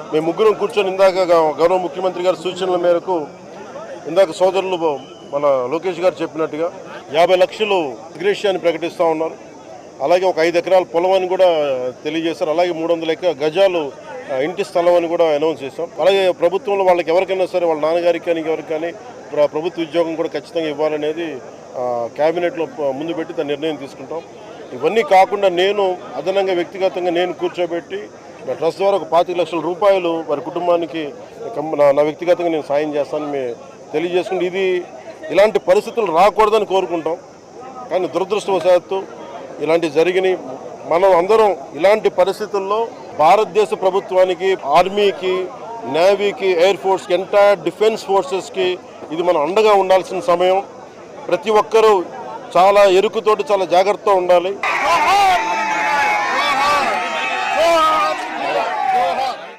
మేము ముగ్గురం కూర్చొని ఇందాక గౌరవ ముఖ్యమంత్రి గారి సూచనల మేరకు ఇందాక సోదరులు మన లోకేష్ గారు చెప్పినట్టుగా యాభై లక్షలు గ్రేషియాన్ని ప్రకటిస్తూ ఉన్నారు. అలాగే ఒక ఐదు ఎకరాల పొలం అని కూడా తెలియజేశారు. అలాగే మూడు వందల గజాలు ఇంటి స్థలం అని కూడా అనౌన్స్ చేశాం. అలాగే ప్రభుత్వంలో వాళ్ళకి ఎవరికైనా సరే వాళ్ళ నాన్నగారికి కానీ ఎవరికి కానీ ప్రభుత్వ ఉద్యోగం కూడా ఖచ్చితంగా ఇవ్వాలనేది క్యాబినెట్లో ముందు పెట్టి దాని నిర్ణయం తీసుకుంటాం. ఇవన్నీ కాకుండా నేను అదనంగా వ్యక్తిగతంగా నేను కూర్చోబెట్టి ట్రస్ట్ ద్వారా ఒక పాతిక లక్షల రూపాయలు వారి కుటుంబానికి నా నా వ్యక్తిగతంగా నేను సాయం చేస్తానని మేము తెలియజేసుకుంటే ఇది ఇలాంటి పరిస్థితులు రాకూడదని కోరుకుంటాం. కానీ దురదృష్టవశాత్తు ఇలాంటి జరిగినాయి. మనం అందరం ఇలాంటి పరిస్థితుల్లో భారతదేశ ప్రభుత్వానికి ఆర్మీకి నేవీకి ఎయిర్ ఫోర్స్కి ఎంటైర్ డిఫెన్స్ ఫోర్సెస్కి ఇది మనం అండగా ఉండాల్సిన సమయం. ప్రతి ఒక్కరూ చాలా ఎరుకుతోటి చాలా జాగ్రత్తగా ఉండాలి.